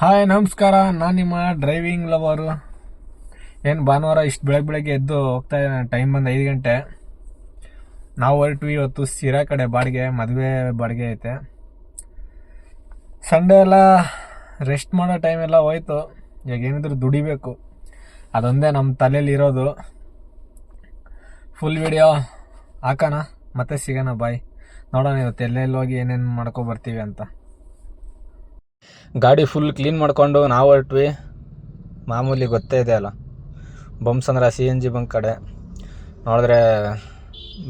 Hi, ನಮಸ್ಕಾರ. ನಾನು ನಿಮ್ಮ ಡ್ರೈವಿಂಗ್ ಲವರು ಏನು ಭಾನುವಾರ ಇಷ್ಟು ಬೆಳಗ್ಗೆ ಬೆಳಗ್ಗೆ ಎದ್ದು ಹೋಗ್ತಾ ಇದ್ದಾನೆ. ಟೈಮ್ ಬಂದು ಐದು ಗಂಟೆ. ನಾವು ಹೊರಟ್ವಿ ಇವತ್ತು ಸಿರಾ ಕಡೆ, ಬಾಡಿಗೆ, ಮದುವೆ ಬಾಡಿಗೆ ಐತೆ. ಸಂಡೇ ಎಲ್ಲ ರೆಸ್ಟ್ ಮಾಡೋ ಟೈಮ್ ಎಲ್ಲ ಹೋಯ್ತು. ಈಗ ಏನಿದ್ರು ದುಡಿಬೇಕು. ಅದೊಂದೇ ನಮ್ಮ ತಲೆಯಲ್ಲಿ ಇರೋದು. ಫುಲ್ ವಿಡಿಯೋ ಹಾಕೋಣ. ಮತ್ತೆ ಸಿಗೋಣ ಬಾಯ್ ನೋಡೋಣ ಇವತ್ತು ಎಲ್ಲೆಲ್ಲಿ ಹೋಗಿ ಏನೇನು ಮಾಡ್ಕೊಬರ್ತೀವಿ ಅಂತ. ಗಾಡಿ ಫುಲ್ ಕ್ಲೀನ್ ಮಾಡಿಕೊಂಡು ನಾವು ಹೊರಟ್ವಿ. ಮಾಮೂಲಿ ಗೊತ್ತೇ ಇದೆ ಅಲ್ಲ. Bommasandra C N G bunk ಕಡೆ. ನೋಡಿದ್ರೆ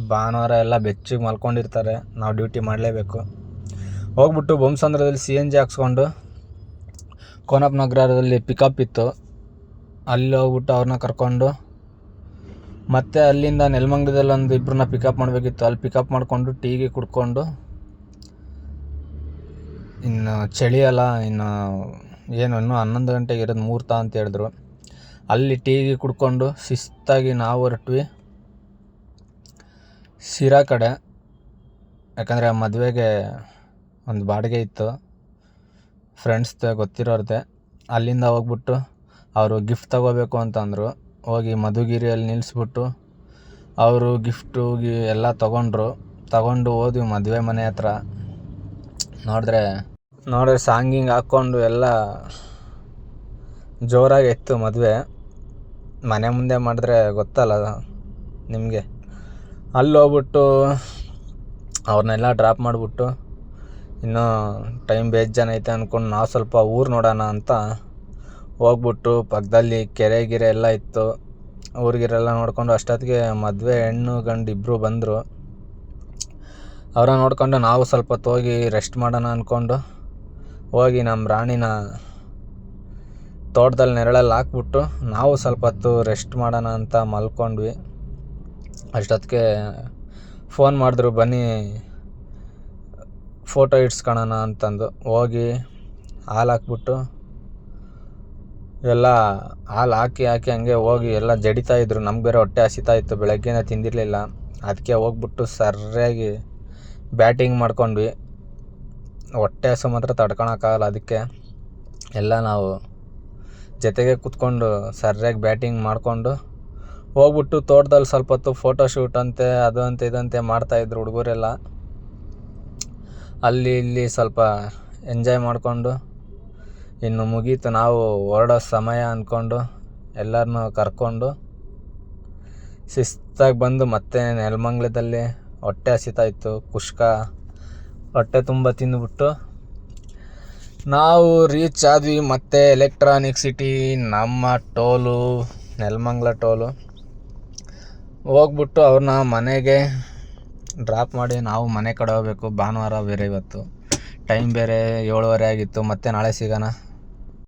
ಭಾನುವಾರ ಎಲ್ಲ ಬೆಚ್ಚಿಗೆ ಮಲ್ಕೊಂಡಿರ್ತಾರೆ. ನಾವು ಡ್ಯೂಟಿ ಮಾಡಲೇಬೇಕು. ಹೋಗ್ಬಿಟ್ಟು ಬೊಮ್ಸಂದ್ರದಲ್ಲಿ ಸಿ ಎನ್ ಜಿ ಹಾಕ್ಸ್ಕೊಂಡು ಕೋನಪ್ಪ ನಗರದಲ್ಲಿ ಪಿಕಪ್ ಇತ್ತು. ಅಲ್ಲಿ ಹೋಗ್ಬಿಟ್ಟು ಅವ್ರನ್ನ ಕರ್ಕೊಂಡು ಮತ್ತೆ ಅಲ್ಲಿಂದ ನೆಲಮಂಗಲದಲ್ಲಿ ಒಂದು ಇಬ್ಬರನ್ನ ಪಿಕಪ್ ಮಾಡಬೇಕಿತ್ತು. ಅಲ್ಲಿ ಪಿಕಪ್ ಮಾಡಿಕೊಂಡು ಟೀಗೆ ಕುಡ್ಕೊಂಡು ಇನ್ನು ಚಳಿ ಅಲ್ಲ, ಇನ್ನು ಏನು, ಇನ್ನೂ ಹನ್ನೊಂದು ಗಂಟೆಗೆ ಇರೋದು ಮುಹೂರ್ತ ಅಂತ ಹೇಳಿದ್ರು. ಅಲ್ಲಿ ಟೀಗೆ ಕುಡ್ಕೊಂಡು ಶಿಸ್ತಾಗಿ ನಾವು ಹೊರಟ್ವಿ. ಸಿರಾ ಕಡೆ, ಯಾಕಂದರೆ ಮದುವೆಗೆ ಒಂದು ಬಾಡಿಗೆ ಇತ್ತು. ಫ್ರೆಂಡ್ಸ್ದೆ ಗೊತ್ತಿರೋರ್ದೆ. ಅಲ್ಲಿಂದ ಹೋಗ್ಬಿಟ್ಟು ಅವರು ಗಿಫ್ಟ್ ತಗೋಬೇಕು ಅಂತಂದರು ಹೋಗಿ ಮಧುಗಿರಿಯಲ್ಲಿ ನಿಲ್ಲಿಸ್ಬಿಟ್ಟು ಅವರು ಗಿಫ್ಟು ಗಿ ಎಲ್ಲ ತಗೊಂಡ್ರು. ತಗೊಂಡು ಹೋದ್ವಿ ಮದುವೆ ಮನೆ ಹತ್ರ. ನೋಡಿದ್ರೆ ನೋಡಿದ್ರೆ ಸಾಂಗಿಂಗ್ ಹಾಕ್ಕೊಂಡು ಎಲ್ಲ ಜೋರಾಗಿ ಇತ್ತು ಮದುವೆ. ಮನೆ ಮುಂದೆ ಮಾಡಿದ್ರೆ ಗೊತ್ತಲ್ಲ ನಿಮಗೆ. ಅಲ್ಲಿ ಹೋಗ್ಬಿಟ್ಟು ಅವ್ರನ್ನೆಲ್ಲ ಡ್ರಾಪ್ ಮಾಡಿಬಿಟ್ಟು ಇನ್ನೂ ಟೈಮ್ ಜನ ಐತೆ ಅಂದ್ಕೊಂಡು ನಾವು ಸ್ವಲ್ಪ ಊರು ನೋಡೋಣ ಅಂತ ಹೋಗ್ಬಿಟ್ಟು ಪಕ್ಕದಲ್ಲಿ ಕೆರೆ ಗಿರೆ ಎಲ್ಲ ಇತ್ತು. ಊರಿಗಿರೆಲ್ಲ ನೋಡಿಕೊಂಡು ಅಷ್ಟೊತ್ತಿಗೆ ಮದುವೆ ಹೆಣ್ಣು ಗಂಡು ಇಬ್ಬರು ಬಂದರು. ಅವರ ನೋಡಿಕೊಂಡು ನಾವು ಸ್ವಲ್ಪ ಹೊತ್ತು ಹೋಗಿ ರೆಸ್ಟ್ ಮಾಡೋಣ ಅಂದ್ಕೊಂಡು ಹೋಗಿ ನಮ್ಮ ರಾಣಿನ ತೋಟದಲ್ಲಿ ನೆರಳಲ್ಲಿ ಹಾಕ್ಬಿಟ್ಟು ನಾವು ಸ್ವಲ್ಪ ಹೊತ್ತು ರೆಸ್ಟ್ ಮಾಡೋಣ ಅಂತ ಮಲ್ಕೊಂಡ್ವಿ. ಅಷ್ಟೊತ್ತಿಗೆ ಫೋನ್ ಮಾಡಿದ್ರು, ಬನ್ನಿ ಫೋಟೋ ಇಡ್ಸ್ಕೊಳೋಣ ಅಂತಂದು. ಹೋಗಿ ಹಾಲು ಹಾಕ್ಬಿಟ್ಟು ಎಲ್ಲ ಹಾಲು ಹಾಕಿ ಹಾಕಿ ಹಂಗೆ ಹೋಗಿ ಎಲ್ಲ ಜಡಿತಾ ಇದ್ರು. ನಮ್ಗೆ ಬೇರೆ ಹೊಟ್ಟೆ ಹಸಿತಾ ಇತ್ತು, ಬೆಳಗ್ಗೆನೇ ತಿಂದಿರಲಿಲ್ಲ. ಅದಕ್ಕೆ ಹೋಗ್ಬಿಟ್ಟು ಸರಿಯಾಗಿ ಬ್ಯಾಟಿಂಗ್ ಮಾಡ್ಕೊಂಡ್ವಿ. ಹೊಟ್ಟೆ ಹಸು ಮಾತ್ರ ತಡ್ಕೊಳಕ್ಕಾಗಲ್ಲ ಅದಕ್ಕೆ. ಎಲ್ಲ ನಾವು ಜೊತೆಗೆ ಕೂತ್ಕೊಂಡು ಸರಿಯಾಗಿ ಬ್ಯಾಟಿಂಗ್ ಮಾಡಿಕೊಂಡು ಹೋಗ್ಬಿಟ್ಟು ತೋಟದಲ್ಲಿ ಸ್ವಲ್ಪ ಹೊತ್ತು ಫೋಟೋ ಶೂಟ್ ಅಂತೆ, ಅದು ಅಂತೆ ಇದಂತೆ ಮಾಡ್ತಾಯಿದ್ರು ಹುಡುಗರೆಲ್ಲ. ಅಲ್ಲಿ ಇಲ್ಲಿ ಸ್ವಲ್ಪ ಎಂಜಾಯ್ ಮಾಡಿಕೊಂಡು ಇನ್ನು ಮುಗೀತು ನಾವು ಹೊರಡೋ ಸಮಯ ಅಂದ್ಕೊಂಡು ಎಲ್ಲರನ್ನೂ ಕರ್ಕೊಂಡು ಶಿಸ್ತಾಗಿ ಬಂದು ಮತ್ತೆ ನೆಲಮಂಗ್ಲದಲ್ಲಿ ಹೊಟ್ಟೆ ಹಸಿತಾ ಇತ್ತು, ಕುಷ್ಕ. ಹೊಟ್ಟೆ ತುಂಬ ತಿಂದುಬಿಟ್ಟು ನಾವು ರೀಚ್ ಆದ್ವಿ ಮತ್ತೆ ಎಲೆಕ್ಟ್ರಾನಿಕ್ ಸಿಟಿ ನಮ್ಮ ಟೋಲು, ನೆಲಮಂಗ್ಲ ಟೋಲು. ಹೋಗ್ಬಿಟ್ಟು ಅವ್ರನ್ನ ಮನೆಗೆ ಡ್ರಾಪ್ ಮಾಡಿ ನಾವು ಮನೆ ಕಡೆ ಹೋಗ್ಬೇಕು. ಭಾನುವಾರ ಬೇರೆ ಇವತ್ತು. ಟೈಮ್ ಬೇರೆ ಏಳುವರೆ ಆಗಿತ್ತು. ಮತ್ತೆ ನಾಳೆ ಸಿಗೋಣ.